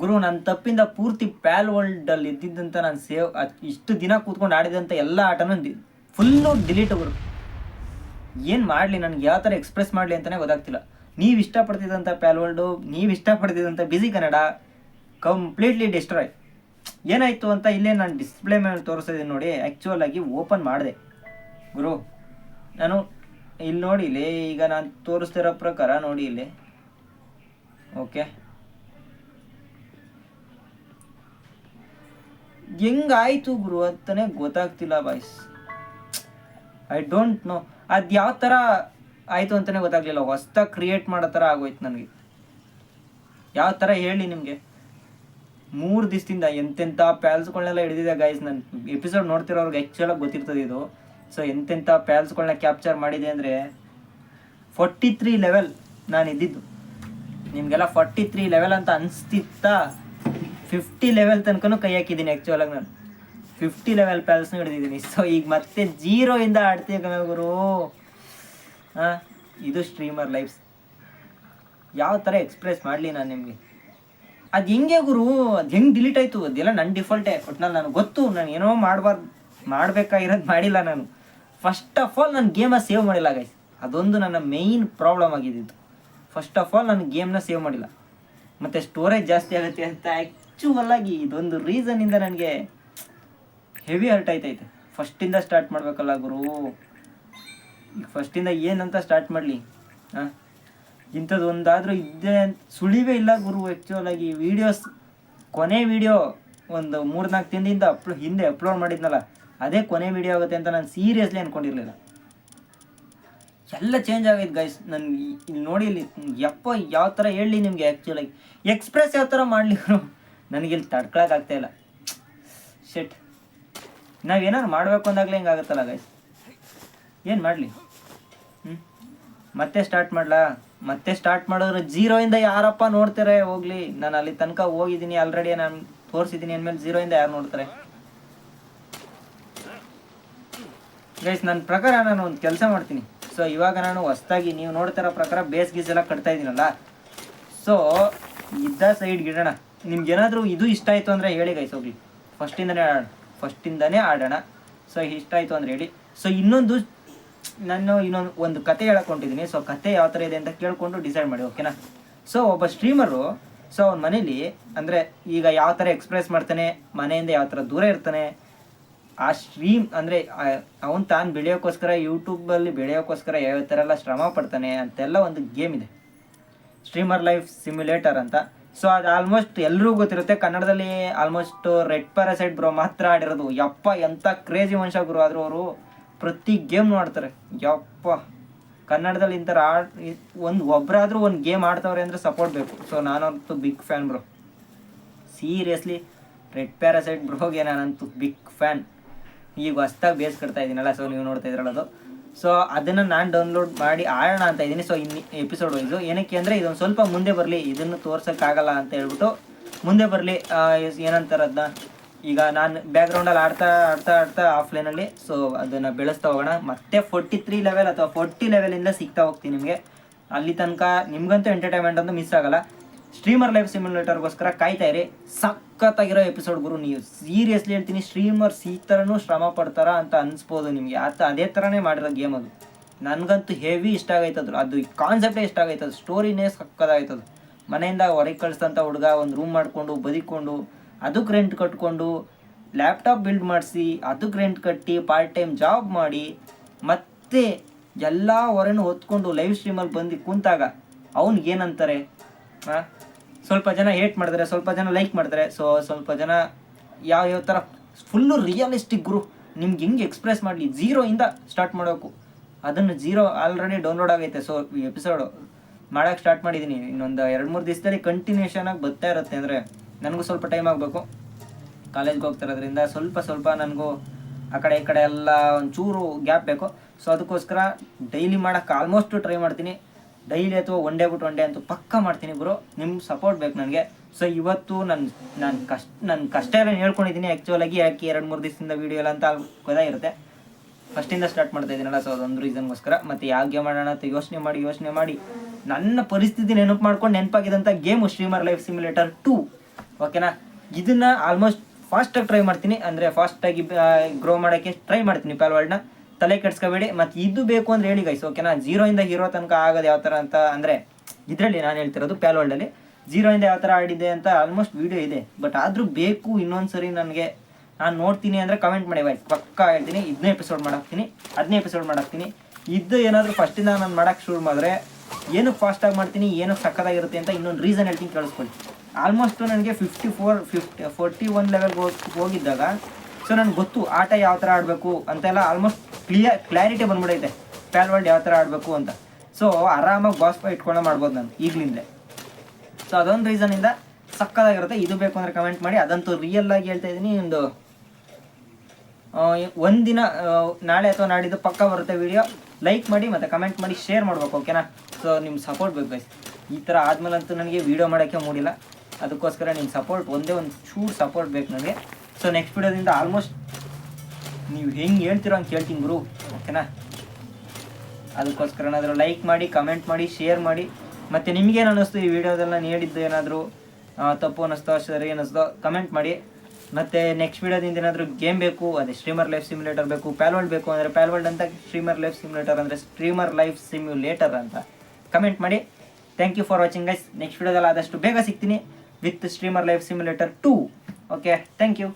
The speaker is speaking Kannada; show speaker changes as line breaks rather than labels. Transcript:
ಗುರು, ನನ್ನ ತಪ್ಪಿಂದ ಪೂರ್ತಿ ಪ್ಯಾಲ್ ವರ್ಲ್ಡಲ್ಲಿ ಇದ್ದಿದ್ದಂತ ನಾನು ಸೇವ್ ಇಷ್ಟು ದಿನ ಕೂತ್ಕೊಂಡು ಆಡಿದಂಥ ಎಲ್ಲ ಆಟನೂ ಫುಲ್ಲು ಡಿಲೀಟ್ ಗುರು. ಏನು ಮಾಡಲಿ ನನಗೆ, ಯಾವ ಥರ ಎಕ್ಸ್ಪ್ರೆಸ್ ಮಾಡಲಿ ಅಂತಲೇ ಗೊತ್ತಾಗ್ತಿಲ್ಲ. ನೀವು ಇಷ್ಟಪಡ್ತಿದ್ದಂಥ ಪ್ಯಾಲ್ ವರ್ಲ್ಡು, ನೀವು ಇಷ್ಟಪಡ್ತಿದ್ದಂಥ ಬಿಸಿ ಕನ್ನಡ, ಕಂಪ್ಲೀಟ್ಲಿ ಡಿಸ್ಟ್ರಾಯ್. ಏನಾಯಿತು ಅಂತ ಇಲ್ಲೇ ನಾನು ಡಿಸ್ಪ್ಲೇ ಮೇಲೆ ತೋರಿಸ್ತಿದ್ದೀನಿ ನೋಡಿ ಆ್ಯಕ್ಚುಯಲ್ ಆಗಿ ಓಪನ್ ಮಾಡಿದೆ. ಗುರು, ನಾನು ಇಲ್ಲಿ ನೋಡಿ, ಇಲ್ಲಿ ಈಗ ನಾನು ತೋರಿಸ್ತಿರೋ ಪ್ರಕಾರ ನೋಡಿ ಇಲ್ಲಿ. ಓಕೆ. ಹೆಂಗಾಯ್ತು ಗುರು ಅಂತಾನೆ ಗೊತ್ತಾಗ್ತಿಲ್ಲ ಬಾಯ್ಸ್ ಐ ಡೋಂಟ್ ನೋ ಅದು ಯಾವ ಥರ ಆಯಿತು ಅಂತಲೇ ಗೊತ್ತಾಗ್ಲಿಲ್ಲ. ಹೊಸ್ದಾಗಿ ಕ್ರಿಯೇಟ್ ಮಾಡೋ ಥರ ಆಗೋಯ್ತು ನನಗೆ. ಯಾವ ಥರ ಹೇಳಿ ನಿಮಗೆ? ಮೂರು ದಿವಸದಿಂದ ಎಂತೆಂಥ ಪ್ಯಾಲ್ಸ್ಗಳನ್ನೆಲ್ಲ ಹಿಡಿದಿದೆ ಗೈಸ್ ನಾನು. ಎಪಿಸೋಡ್ ನೋಡ್ತಿರೋರ್ಗೆ ಆ್ಯಕ್ಚುಲಾಗಿ ಗೊತ್ತಿರ್ತದೆ ಇದು. ಸೊ ಎಂತೆಂಥ ಪ್ಯಾಲ್ಸ್ಗಳನ್ನ ಕ್ಯಾಪ್ಚರ್ ಮಾಡಿದೆ ಅಂದರೆ ಫೋರ್ಟಿ ತ್ರೀ ಲೆವೆಲ್ ನಾನು ಇದ್ದಿದ್ದು. ನಿಮಗೆಲ್ಲ ಫೋರ್ಟಿ ತ್ರೀ ಲೆವೆಲ್ ಅಂತ ಅನಿಸ್ತಿತ್ತಾ? ಫಿಫ್ಟಿ ಲೆವೆಲ್ ತನಕನೂ ಕೈ ಹಾಕಿದ್ದೀನಿ ಆ್ಯಕ್ಚುಲಾಗಿ ನಾನು. ಫಿಫ್ಟಿ ಲೆವೆಲ್ ಪ್ಯಾಲ್ಸ್ನ ಹಿಡಿದಿದ್ದೀನಿ. ಸೊ ಈಗ ಮತ್ತೆ ಜೀರೋಯಿಂದ ಆಡ್ತೀವಿ ಗುರು? ಹಾಂ ಇದು ಸ್ಟ್ರೀಮರ್ ಲೈಫ್ಸ್ ಯಾವ ಥರ ಎಕ್ಸ್ಪ್ರೆಸ್ ಮಾಡಲಿ ನಾನು ನಿಮಗೆ? ಅದು ಹೆಂಗೆ ಗುರು? ಅದು ಹೆಂಗೆ ಡಿಲೀಟ್ ಆಯಿತು? ಅದೆಲ್ಲ ನನ್ನ ಡಿಫಾಲ್ಟೇ ಒಟ್ನಲ್ಲಿ ನನಗೆ ಗೊತ್ತು. ನಾನು ಏನೋ ಮಾಡಬಾರ್ದು, ಮಾಡಬೇಕಾಗಿರೋದು ಮಾಡಿಲ್ಲ ನಾನು. ಫಸ್ಟ್ ಆಫ್ ಆಲ್ ನಾನು ಗೇಮ ಸೇವ್ ಮಾಡಿಲ್ಲ ಗೈಸ್ ಅದೊಂದು ನನ್ನ ಮೇಯ್ನ್ ಪ್ರಾಬ್ಲಮ್ ಆಗಿದ್ದಿದ್ದು ಫಸ್ಟ್ ಆಫ್ ಆಲ್ ನಾನು ಗೇಮ್ನ ಸೇವ್ ಮಾಡಿಲ್ಲ. ಮತ್ತು ಸ್ಟೋರೇಜ್ ಜಾಸ್ತಿ ಆಗುತ್ತೆ ಅಂತ ಆ್ಯಕ್ಚುವಲ್ ಆಗಿ ಇದೊಂದು ರೀಸನಿಂದ ನನಗೆ ಹೆವಿ ಹರ್ಟ್ ಆಯ್ತೈತೆ ಫಸ್ಟಿಂದ ಸ್ಟಾರ್ಟ್ ಮಾಡಬೇಕಲ್ಲ ಗುರು. ಈಗ ಫಸ್ಟಿಂದ ಏನಂತ ಸ್ಟಾರ್ಟ್ ಮಾಡಲಿ? ಹಾಂ ಇಂಥದ್ದು ಒಂದಾದರೂ ಇದ್ದೇ ಸುಳಿವೇ ಇಲ್ಲ ಗುರು ಆ್ಯಕ್ಚುವಲ್ ಆಗಿ ವೀಡಿಯೋಸ್ ಕೊನೆ ವಿಡಿಯೋ ಒಂದು ಮೂರು ನಾಲ್ಕು ತಿಂದಿಂದ ಅಪ್ಲೋ ಹಿಂದೆ ಅಪ್ಲೋಡ್ ಮಾಡಿದ್ನಲ್ಲ, ಅದೇ ಕೊನೆ ವೀಡಿಯೋ ಆಗುತ್ತೆ ಅಂತ ನಾನು ಸೀರಿಯಸ್ಲಿ ಅಂದ್ಕೊಂಡಿರಲಿಲ್ಲ ಎಲ್ಲ ಚೇಂಜ್ ಆಗೈತೆ ಗೈಸ್ ನನ್ಗೆ ಇಲ್ಲಿ ನೋಡಿ ಇಲ್ಲಿ ಯಪ್ಪ ಯಾವ ಥರ ಹೇಳಿ ನಿಮಗೆ ಆ್ಯಕ್ಚುಲಾಗಿ ಎಕ್ಸ್ಪ್ರೆಸ್ ಯಾವ ಥರ ಮಾಡಲಿ ನನಗೆ ತಡ್ಕೊಳಕ್ಕೆ ತಡ್ಕೊಳಕ್ಕಾಗ್ತಾ ಇಲ್ಲ. ಶೆಟ್ ನಾವೇನಾದ್ರು ಮಾಡಬೇಕು ಅಂದಾಗಲೇ ಹಿಂಗಾಗುತ್ತಲ್ಲ ಗೈಸ್ ಏನು ಮಾಡಲಿ? ಹ್ಞೂ ಮತ್ತೆ ಸ್ಟಾರ್ಟ್ ಮಾಡಲಾ? ಮತ್ತೆ ಸ್ಟಾರ್ಟ್ ಮಾಡಿದ್ರೆ ಜೀರೋಯಿಂದ ಯಾರಪ್ಪ ನೋಡ್ತಾರೆ? ಹೋಗ್ಲಿ. ನಾನು ಅಲ್ಲಿ ತನಕ ಹೋಗಿದ್ದೀನಿ ಆಲ್ರೆಡಿ ನಾನು ತೋರಿಸಿದ್ದೀನಿ, ಅಂದಮೇಲೆ ಜೀರೋಯಿಂದ ಯಾರು ನೋಡ್ತಾರೆ? ಗೈಸ್ ನನ್ನ ಪ್ರಕಾರ ನಾನು ಒಂದು ಕೆಲಸ ಮಾಡ್ತೀನಿ. ಸೊ ಇವಾಗ ನಾನು ಹೊಸ್ದಾಗಿ ನೀವು ನೋಡ್ತಿರೋ ಪ್ರಕಾರ ಬೇಸ್ ಗೀಸ್ ಎಲ್ಲ ಕಟ್ತಾ ಇದ್ದೀನಲ್ಲ ಸೊ ಇದ್ದ ಸೈಡ್ ಇಡೋಣ ನಿಮ್ಗೆ ಏನಾದರೂ ಇದು ಇಷ್ಟ ಆಯಿತು ಅಂದರೆ ಹೇಳಿ ಗೈಸ್ ಹೋಗ್ಲಿ. ಫಸ್ಟಿಂದನೇ ಆಡೋಣ ಫಸ್ಟಿಂದನೇ ಆಡೋಣ. ಸೊ ಇಷ್ಟ ಆಯಿತು ಅಂದರೆ ಹೇಳಿ. ಸೊ ಇನ್ನೊಂದು, ನಾನು ಇನ್ನೊಂದು, ಒಂದು ಕತೆ ಹೇಳಕೊಂಡಿದ್ದೀನಿ ಸೊ ಕತೆ ಯಾವ ಥರ ಇದೆ ಅಂತ ಕೇಳಿಕೊಂಡು ಡಿಸೈಡ್ ಮಾಡಿ ಓಕೆನಾ ಸೊ ಒಬ್ಬ ಸ್ಟ್ರೀಮರು ಸೊ ಅವ್ನ ಮನೇಲಿ, ಅಂದರೆ ಈಗ ಯಾವ ಥರ ಎಕ್ಸ್ಪ್ರೆಸ್ ಮಾಡ್ತಾನೆ, ಮನೆಯಿಂದ ಯಾವ ಥರ ದೂರ ಇರ್ತಾನೆ, ಆ ಸ್ಟ್ರೀಮ್ ಅಂದರೆ ಅವನು ತಾನು ಬೆಳೆಯೋಕ್ಕೋಸ್ಕರ ಯೂಟ್ಯೂಬಲ್ಲಿ ಬೆಳೆಯೋಕ್ಕೋಸ್ಕರ ಯಾವ ಥರ ಎಲ್ಲ ಶ್ರಮ ಪಡ್ತಾನೆ ಅಂತೆಲ್ಲ ಒಂದು ಗೇಮ್ ಇದೆ. ಸ್ಟ್ರೀಮರ್ ಲೈಫ್ ಸಿಮ್ಯುಲೇಟರ್ ಅಂತ. ಸೊ ಅದು ಆಲ್ಮೋಸ್ಟ್ ಎಲ್ಲರೂ ಗೊತ್ತಿರುತ್ತೆ, ಕನ್ನಡದಲ್ಲಿ ಆಲ್ಮೋಸ್ಟ್ ರೆಡ್ ಪ್ಯಾರಾಸೈಟ್ ಬ್ರೋ ಮಾತ್ರ ಆಡಿರೋದು. ಯಪ್ಪ ಎಂಥ ಕ್ರೇಜಿ ಮನುಷ್ಯ ಗುರು ಆದರೂ ಅವರು ಪ್ರತಿ ಗೇಮ್ ನೋಡ್ತಾರೆ. ಯಪ್ಪ, ಕನ್ನಡದಲ್ಲಿ ಇಂಥರ ಆಡ್ ಒಂದು ಒಬ್ಬರಾದರೂ ಒಂದು ಗೇಮ್ ಆಡ್ತವ್ರೆ ಅಂದರೆ ಸಪೋರ್ಟ್ ಬೇಕು. ಸೊ ನಾನಂತೂ big fan bro seriously red parasite ಬ್ರೋಗೆ ನಾನಂತೂ ಬಿಗ್ ಫ್ಯಾನ್ ಈಗ ಹೊಸ್ದಾಗಿ ಬೇಸ್ ಕಟ್ತಾ ಇದ್ದೀನಲ್ಲ ಸೊ ನೀವು ನೋಡ್ತಾ ಇದ್ರಲ್ಲ ಅದು. ಸೊ ಅದನ್ನು ನಾನು ಡೌನ್ಲೋಡ್ ಮಾಡಿ ಆಡೋಣ ಅಂತ ಇದ್ದೀನಿ. ಸೊ ಇನ್ನು ಎಪಿಸೋಡ್ ವೈಸು ಏನಕ್ಕೆ ಅಂದರೆ ಇದೊಂದು ಸ್ವಲ್ಪ ಮುಂದೆ ಬರಲಿ. ಇದನ್ನು ತೋರ್ಸೋಕ್ಕಾಗಲ್ಲ ಅಂತ ಹೇಳ್ಬಿಟ್ಟು ಮುಂದೆ ಬರಲಿ. ಏನಂತಾರದನ್ನ ಈಗ ನಾನು ಬ್ಯಾಕ್ಗ್ರೌಂಡಲ್ಲಿ ಆಡ್ತಾ ಆಡ್ತಾ ಆಡ್ತಾ ಆಫ್ಲೈನಲ್ಲಿ ಸೊ ಅದನ್ನು ಬೆಳೆಸ್ತಾ ಹೋಗೋಣ. ಮತ್ತೆ ಫೋರ್ಟಿ ತ್ರೀ ಲೆವೆಲ್ ಅಥವಾ ಫೋರ್ಟಿ ಲೆವೆಲಿಂದ ಸಿಗ್ತಾ ಹೋಗ್ತೀನಿ ನಿಮಗೆ. ಅಲ್ಲಿ ತನಕ ನಿಮಗಂತೂ ಎಂಟರ್ಟೈನ್ಮೆಂಟ್ ಅಂತೂ ಮಿಸ್ ಆಗಲ್ಲ. ಸ್ಟ್ರೀಮರ್ ಲೈಫ್ ಸಿಮ್ಯುಲೇಟರ್ಗೋಸ್ಕರ ಕಾಯ್ತಾ ಇರಿ. ಸಖತ್ತಾಗಿರೋ ಎಪಿಸೋಡ್ ಗುರು, ನೀವು ಸೀರಿಯಸ್ಲಿ ಹೇಳ್ತೀನಿ ಸ್ಟ್ರೀಮರ್ಸ್ ಈ ಥರನೂ ಶ್ರಮ ಪಡ್ತಾರ ಅಂತ ಅನಿಸ್ಬೋದು ನಿಮಗೆ. ಆತ ಅದೇ ಥರನೇ ಮಾಡಿರೋ ಗೇಮ್ ಅದು. ನನಗಂತೂ ಹೆವಿ ಇಷ್ಟ ಆಗೈತದ್ರು ಅದು ಕಾನ್ಸೆಪ್ಟೇ ಇಷ್ಟ ಆಗೈತದು. ಸ್ಟೋರಿನೇ ಸಕ್ಕದಾಗೈತದು ಮನೆಯಿಂದ ಹೊರಗೆ ಕಳಿಸ್ತಂಥ ಹುಡುಗ ಒಂದು ರೂಮ್ ಮಾಡಿಕೊಂಡು, ಬದಿಕೊಂಡು, ಅದಕ್ಕೆ ರೆಂಟ್ ಕಟ್ಕೊಂಡು ಲ್ಯಾಪ್ಟಾಪ್ ಬಿಲ್ಡ್ ಮಾಡಿಸಿ, ಅದಕ್ಕೆ ರೆಂಟ್ ಕಟ್ಟಿ ಪಾರ್ಟ್ ಟೈಮ್ ಜಾಬ್ ಮಾಡಿ, ಮತ್ತೆ ಎಲ್ಲ ಹೊರನು ಹೊತ್ಕೊಂಡು ಲೈವ್ ಸ್ಟ್ರೀಮಲ್ಲಿ ಬಂದು ಕುಂತಾಗ ಅವ್ನಿಗೆ ಏನಂತಾರೆ ಹಾಂ ಸ್ವಲ್ಪ ಜನ ಹೇಟ್ ಮಾಡ್ತಾರೆ ಸ್ವಲ್ಪ ಜನ ಲೈಕ್ ಮಾಡ್ತಾರೆ ಸೊ ಸ್ವಲ್ಪ ಜನ ಯಾವ ಯಾವ ಥರ ಫುಲ್ಲು ರಿಯಲಿಸ್ಟಿಕ್ ಗುರು, ನಿಮ್ಗೆ ಹೆಂಗೆ ಎಕ್ಸ್ಪ್ರೆಸ್ ಮಾಡಲಿ? ಜೀರೋಯಿಂದ ಸ್ಟಾರ್ಟ್ ಮಾಡೋಕು. ಅದನ್ನು ಜೀರೋ ಆಲ್ರೆಡಿ ಡೌನ್ಲೋಡ್ ಆಗೈತೆ. ಸೊ ಈ ಎಪಿಸೋಡು ಮಾಡೋಕ್ಕೆ ಸ್ಟಾರ್ಟ್ ಮಾಡಿದ್ದೀನಿ ಇನ್ನೊಂದು ಎರಡು ಮೂರು ದಿವಸದಲ್ಲಿ ಕಂಟಿನ್ಯೂಷನ್ ಆಗಿ ಬರ್ತಾ ಇರುತ್ತೆ ಅಂದರೆ ನನಗೂ ಸ್ವಲ್ಪ ಟೈಮ್ ಆಗಬೇಕು. ಕಾಲೇಜ್ಗೆ ಹೋಗ್ತಿರೋದ್ರಿಂದ ಸ್ವಲ್ಪ ಸ್ವಲ್ಪ ನನಗೂ ಆ ಕಡೆ ಈ ಕಡೆ ಎಲ್ಲ ಒಂಚೂರು ಗ್ಯಾಪ್ ಬೇಕು. ಸೊ ಅದಕ್ಕೋಸ್ಕರ ಡೈಲಿ ಮಾಡೋಕ್ಕೆ ಆಲ್ಮೋಸ್ಟು ಟ್ರೈ ಮಾಡ್ತೀನಿ. ಡೈಲಿ ಅಥವಾ ಒನ್ ಡೇ ಬಿಟ್ಟು ಒನ್ ಡೇ ಅಂತೂ ಪಕ್ಕ ಮಾಡ್ತೀನಿ ಗುರು. ನಿಮ್ಮ ಸಪೋರ್ಟ್ ಬೇಕು ನನಗೆ. ಸೊ ಇವತ್ತು ನನ್ನ ನಾನು ಕಷ್ಟ ನನ್ನ ಕಷ್ಟ ಎಲ್ಲ ಹೇಳ್ಕೊಂಡಿದ್ದೀನಿ ಆ್ಯಕ್ಚುಲಾಗಿ ಯಾಕೆ ಎರಡು, ಮೂರು ದಿವಸದಿಂದ ವೀಡಿಯೋ ಎಲ್ಲ ಅಂತ ಗೊತ್ತಾಗಿರುತ್ತೆ ಫಸ್ಟಿಂದ ಸ್ಟಾರ್ಟ್ ಮಾಡ್ತಾ ಇದ್ದೀನಲ್ಲ ಸೊ ಅದೊಂದು ರೀಸನ್ಗೋಸ್ಕರ ಮತ್ತು ಯಾವ ಗೇಮ್ ಆಡೋಣ ಅಂತ ಯೋಚನೆ ಮಾಡಿ ಯೋಚನೆ ಮಾಡಿ. ನನ್ನ ಪರಿಸ್ಥಿತಿ ನೆನಪು ಮಾಡ್ಕೊಂಡು ನೆನಪಾಗಿದ್ದಂಥ game streamer life simulator two ಓಕೆನಾ ಇದನ್ನು ಆಲ್ಮೋಸ್ಟ್ ಫಾಸ್ಟಾಗಿ ಟ್ರೈ ಮಾಡ್ತೀನಿ. ಅಂದರೆ ಫಾಸ್ಟಾಗಿ ಗ್ರೋ ಮಾಡೋಕ್ಕೆ ಟ್ರೈ ಮಾಡ್ತೀನಿ ಪ್ಯಾಲ್ವರ್ಡ್ನ ತಲೆ ಕೆಡ್ಸ್ಕೋಬೇಡಿ. ಮತ್ತು ಇದು ಬೇಕು ಅಂದ್ರೆ ಹೇಳಿ ಗೈಸ್ ಓಕೆನಾ ಜೀರೋಯಿಂದ ಹೀರೋ ತನಕ ಆಗೋದು ಯಾವ ಥರ ಅಂತ ಅಂದರೆ, ಇದರಲ್ಲಿ ನಾನು ಹೇಳ್ತಿರೋದು ಪ್ಯಾಲ್ವರ್ಲ್ಡಲ್ಲಿ ಜೀರೋಯಿಂದ ಯಾವ ಥರ ಆಡಿದೆ ಅಂತ ಆಲ್ಮೋಸ್ಟ್ ವೀಡಿಯೋ ಇದೆ. ಬಟ್ ಆದರೂ ಬೇಕು ಇನ್ನೊಂದು ಸರಿ ನನಗೆ, ನಾನು ನೋಡ್ತೀನಿ ಅಂದರೆ ಕಮೆಂಟ್ ಮಾಡಿ ವೈಸ್ ಪಕ್ಕ ಹೇಳ್ತೀನಿ ಇದನ್ನೇ ಎಪಿಸೋಡ್ ಮಾಡಾಕ್ತೀನಿ ಅದನ್ನೇ ಎಪಿಸೋಡ್ ಮಾಡಾಕ್ತೀನಿ. ಇದು ಏನಾದರೂ ಫಸ್ಟಿಂದ ನಾನು ಮಾಡೋಕ್ಕೆ ಶುರು ಮಾಡಿದ್ರೆ ಏನಕ್ಕೆ ಫಾಸ್ಟಾಗಿ ಮಾಡ್ತೀನಿ, ಏನು ಸಕ್ಕತ್ತಾಗಿರುತ್ತೆ ಅಂತ ಇನ್ನೊಂದು ರೀಸನ್ ಹೇಳ್ತೀನಿ ಕೇಳಿಸ್ಕೊಳ್ಳಿ. ಆಲ್ಮೋಸ್ಟ್ ನನಗೆ fifty four fifty forty one ಲೆವೆಲ್ಗೆ ಹೋಗಿ, ಹೋಗಿದ್ದಾಗ ಸೊ ನನಗೆ ಗೊತ್ತು ಆಟ ಯಾವ ಥರ ಆಡಬೇಕು ಅಂತೆಲ್ಲ ಆಲ್ಮೋಸ್ಟ್ ಕ್ಲಿಯರ್ ಕ್ಲಾರಿಟಿ ಬಂದ್ಬಿಡೈತೆ. ಪ್ಯಾಲ್ ವರ್ಲ್ಡ್ ಯಾವ ಥರ ಆಡಬೇಕು ಅಂತ. ಸೊ ಆರಾಮಾಗಿ ಬಾಸ್ ಇಟ್ಕೊಂಡು ಮಾಡ್ಬೋದು ನಾನು, ಈಗಲಿಂದಲೇ. ಸೊ ಅದೊಂದು ರೀಸನಿಂದ ಸಕ್ಕದಾಗಿರುತ್ತೆ. ಇದು ಬೇಕು ಅಂದರೆ ಕಮೆಂಟ್ ಮಾಡಿ. ಅದಂತೂ ರಿಯಲ್ ಆಗಿ ಹೇಳ್ತಾ ಇದ್ದೀನಿ. ಒಂದು ಒಂದಿನ ನಾಳೆ ಅಥವಾ ನಾಡಿದ್ದು ಪಕ್ಕ ಬರುತ್ತೆ ವಿಡಿಯೋ ಲೈಕ್ ಮಾಡಿ ಮತ್ತು ಕಮೆಂಟ್ ಮಾಡಿ ಶೇರ್ ಮಾಡ್ಬೇಕು ಓಕೆನಾ ಸೊ ನಿಮ್ಮ ಸಪೋರ್ಟ್ ಬೇಕು ಗೈಸ್ ಈ ಥರ ಆದಮೇಲಂತೂ ನನಗೆ ವಿಡಿಯೋ ಮಾಡೋಕ್ಕೆ ಮೂಡಿಲ್ಲ. ಅದಕ್ಕೋಸ್ಕರ ನಿಮ್ಮ ಸಪೋರ್ಟ್ ಒಂದೇ ಒಂದು ಚೂರು ಸಪೋರ್ಟ್ ಬೇಕು ನನಗೆ. ಸೊ ನೆಕ್ಸ್ಟ್ ವಿಡಿಯೋದಿಂದ ಆಲ್ಮೋಸ್ಟ್ ನೀವು ಹೆಂಗೆ ಹೇಳ್ತೀರೋ ಅಂತ ಕೇಳ್ತೀನಿ ಗುರು, ಓಕೆನಾ? ಅದಕ್ಕೋಸ್ಕರ ಏನಾದರೂ ಲೈಕ್ ಮಾಡಿ ಕಮೆಂಟ್ ಮಾಡಿ ಶೇರ್ ಮಾಡಿ. ಮತ್ತು ನಿಮಗೇನು ಅನ್ನಿಸ್ತು ಈ ವಿಡಿಯೋದೆಲ್ಲ ನೀಡಿದ್ದು ಏನಾದರೂ ತಪ್ಪು ಅನ್ನಿಸ್ತೋ, ಸರಿ ಅನ್ನಿಸ್ತೋ ಕಮೆಂಟ್ ಮಾಡಿ. ಮತ್ತು ನೆಕ್ಸ್ಟ್ ವೀಡಿಯೋದಿಂದ ಏನಾದರೂ ಗೇಮ್ ಬೇಕು, ಅದೇ ಸ್ಟ್ರೀಮರ್ ಲೈಫ್ ಸಿಮ್ಯುಲೇಟರ್ ಬೇಕು ಪ್ಯಾಲ್ವರ್ಲ್ಡ್ ಬೇಕು ಅಂದರೆ ಪ್ಯಾಲ್ವರ್ಲ್ಡ್ ಅಂತ ಸ್ಟ್ರೀಮರ್ ಲೈಫ್ ಸಿಮ್ಯುಲೇಟರ್ ಅಂದರೆ ಸ್ಟ್ರೀಮರ್ ಲೈಫ್ ಸಿಮ್ಯುಲೇಟರ್ ಅಂತ ಕಮೆಂಟ್ ಮಾಡಿ. Thank you for watching guys next ವೀಡಿಯೋದಲ್ಲಿ ಆದಷ್ಟು ಬೇಗ ಸಿಗ್ತೀನಿ with streamer life simulator two okay thank you